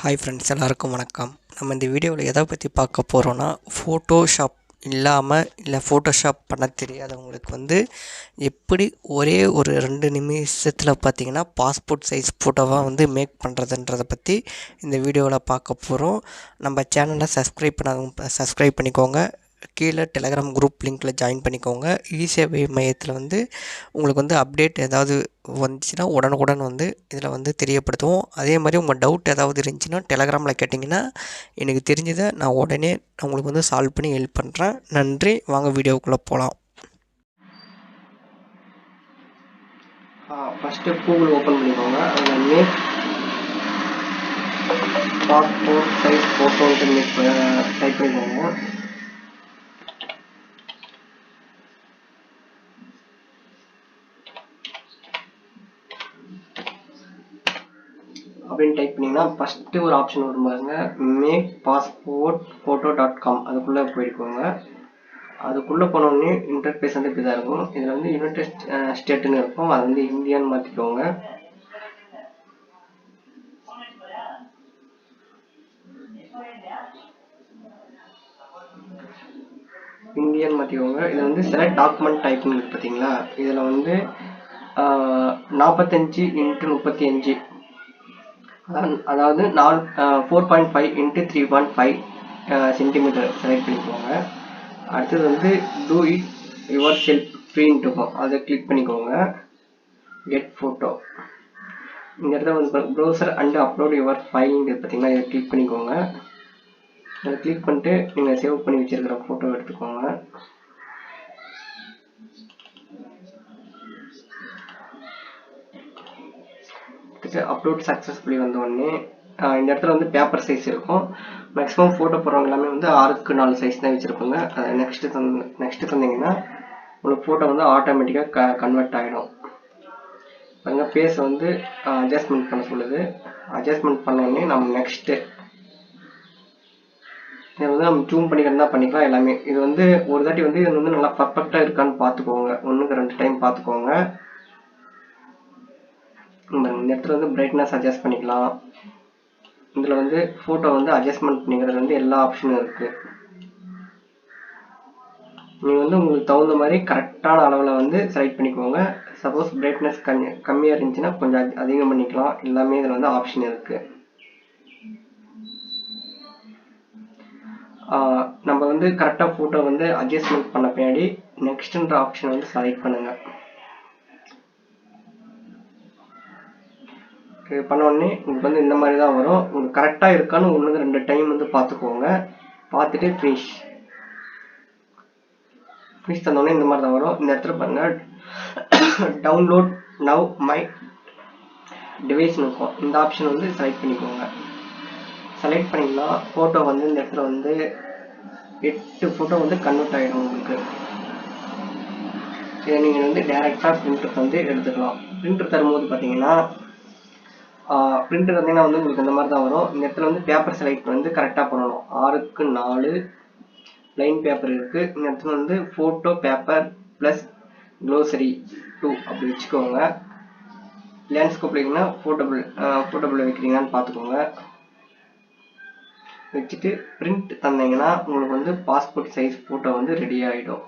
Hi friends எல்லாருக்கும் வணக்கம். நம்ம இந்த வீடியோவில் எதை பற்றி பார்க்க போகிறோன்னா ஃபோட்டோஷாப் இல்லாமல் இல்லை ஃபோட்டோஷாப் பண்ண தெரியாதவங்களுக்கு வந்து எப்படி ஒரே ஒரு ரெண்டு நிமிஷத்தில் பார்த்தீங்கன்னா பாஸ்போர்ட் சைஸ் ஃபோட்டோவாக வந்து மேக் பண்ணுறதுன்றதை பற்றி இந்த வீடியோவில் பார்க்க போகிறோம் நம்ம சேனலை சப்ஸ்கிரைப் பண்ண சப்ஸ்கிரைப் பண்ணிக்கோங்க. கீழே டெலகிராம் குரூப் லிங்க்கில் ஜாயின் பண்ணிக்கோங்க. இ சேவை மையத்தில் வந்து உங்களுக்கு வந்து அப்டேட் ஏதாவது வந்துச்சுன்னா உடனுக்குடன் வந்து இதில் வந்து தெரியப்படுத்துவோம். அதே மாதிரி உங்கள் டவுட் ஏதாவது இருந்துச்சுன்னா டெலகிராமில் கேட்டிங்கன்னா எனக்கு தெரிஞ்சதை நான் உடனே உங்களுக்கு வந்து சால்வ் பண்ணி ஹெல்ப் பண்ணுறேன் நன்றி. வாங்க வீடியோக்குள்ளே போகலாம் ஃபஸ்ட்டு கூகுள் ஓப்பன் பண்ணிக்கோங்க. அதில் மேக் பாஸ்போர்ட் சைஸ் ஃபோட்டோன்ட்டு மேக் டைப் பண்ணிக்கோங்க. அப்படின்னு டைப் பண்ணிங்கன்னா ஃபஸ்ட்டு ஒரு ஆப்ஷன் வரும் பாருங்க. Make passport photo dot com அதுக்குள்ளே போயிருக்கோங்க. அதுக்குள்ளே போனோடனே இன்டர்பேஸ் வந்து இப்படி தான் இருக்கும். இதில் வந்து யுனைடெட் ஸ்டேட்டுன்னு இருக்கும். அது வந்து இந்தியான்னு மாற்றிக்கோங்க இந்தியன் மாற்றிக்கோங்க இதில் வந்து செலக்ட் டாக்குமெண்ட் டைப்னு பார்த்தீங்களா இதில் வந்து நாற்பத்தஞ்சு இன்ட்டு முப்பத்தி அஞ்சு. அதாவது நாலு four point five into three point five centimetre select பண்ணிக்கோங்க. அடுத்தது வந்து டூ இட் யுவர் செல்ஃப் ஃப்ரீன்ட்டு இருக்கும் அதை கிளிக் பண்ணிக்கோங்க. கெட் ஃபோட்டோ இந்த இடத்துல வந்து browser and upload your filing பார்த்தீங்கன்னா இதை கிளிக் பண்ணிக்கோங்க. அதை கிளிக் பண்ணிட்டு நீங்கள் சேவ் பண்ணி வச்சிருக்கிற ஃபோட்டோ எடுத்துக்கோங்க. அப்லோட் சக்ஸஸ்ஃபுல்லி வந்தோடனே இந்த இடத்துல வந்து பேப்பர் சைஸ் இருக்கும். மேக்ஸிமம் ஃபோட்டோ போடுறவங்க எல்லாமே வந்து ஆறுக்கு நாலு சைஸ் தான் வச்சுருப்பாங்க. அதை நெக்ஸ்ட்டு தந்து நெக்ஸ்ட்டு தந்தீங்கன்னா உங்களுக்கு ஃபோட்டோ வந்து ஆட்டோமேட்டிக்காக க கன்வெர்ட் ஆகிடும் பாருங்க பேஸ் வந்து அட்ஜஸ்ட்மெண்ட் பண்ண சொல்லுது. அட்ஜஸ்ட்மெண்ட் பண்ண உடனே நம்ம நெக்ஸ்ட்டு இதை வந்து நம்ம ஜூம் பண்ணிக்கிறதா பண்ணிக்கலாம் எல்லாமே. இது வந்து ஒரு தாட்டி வந்து இது வந்து நல்லா பர்ஃபெக்டாக இருக்கான்னு பார்த்துக்கோங்க. ஒன்றுக்கு ரெண்டு டைம் பார்த்துக்கோங்க. இந்த இடத்துல வந்து பிரைட்னஸ் அட்ஜஸ்ட் பண்ணிக்கலாம். இதில் வந்து ஃபோட்டோ வந்து அட்ஜஸ்ட்மெண்ட் பண்ணிக்கிறது வந்து எல்லா ஆப்ஷனும் இருக்குது நீங்கள் வந்து உங்களுக்கு தகுந்த மாதிரி கரெக்டான அளவில் வந்து செலக்ட் பண்ணிக்கோங்க. சப்போஸ் பிரைட்னஸ் கம்மி கம்மியாக இருந்துச்சுன்னா கொஞ்சம் அதிகம் பண்ணிக்கலாம். எல்லாமே இதில் வந்து ஆப்ஷன் இருக்குது நம்ம வந்து கரெக்டாக ஃபோட்டோ வந்து அட்ஜஸ்ட்மெண்ட் பண்ண பின்னாடி நெக்ஸ்ட்ன்ற ஆப்ஷன் வந்து செலக்ட் பண்ணுங்கள் பண்ண உடனே உங்களுக்கு வந்து இந்த மாதிரி தான் வரும். உங்களுக்கு கரெக்டாக இருக்கான்னு ஒன்று ரெண்டு டைம் வந்து பார்த்துக்கோங்க. பார்த்துட்டு ஃபினிஷ் ஃபினிஷ் தந்தோடனே இந்த மாதிரி தான் வரும். இந்த இடத்துல பாருங்க. டவுன்லோட் நவ் மை டிவைஸ்னு இருக்கும். இந்த ஆப்ஷன் வந்து செலக்ட் பண்ணிக்கோங்க. செலக்ட் பண்ணிங்கன்னா ஃபோட்டோ வந்து இந்த இடத்துல வந்து எட்டு ஃபோட்டோ வந்து கன்வெர்ட் ஆகிடும் உங்களுக்கு. இதை நீங்கள் வந்து டேரெக்டாக பிரிண்டருக்கு வந்து எடுத்துக்கலாம். பிரிண்டர் தரும்போது பார்த்தீங்கன்னா பிரிண்ட் பார்த்தீங்கன்னா வந்து உங்களுக்கு இந்த மாதிரி தான் வரும். இந்த இடத்துல வந்து பேப்பர் செலக்ட் வந்து கரெக்டாக பண்ணணும். ஆறுக்கு நாலு லைன் பேப்பர் இருக்குது இந்த இடத்துல வந்து photo paper plus glossy two அப்படி வச்சுக்கோங்க. லேண்ட்ஸ்கோப் வைக்கணும்னா ஃபோட்டோபிள் ஃபோட்டோபிள் வைக்கிறீங்களான்னு பார்த்துக்கோங்க. வச்சுட்டு பிரிண்ட் தந்தீங்கன்னா உங்களுக்கு வந்து பாஸ்போர்ட் சைஸ் ஃபோட்டோ வந்து ரெடி ஆகிடும்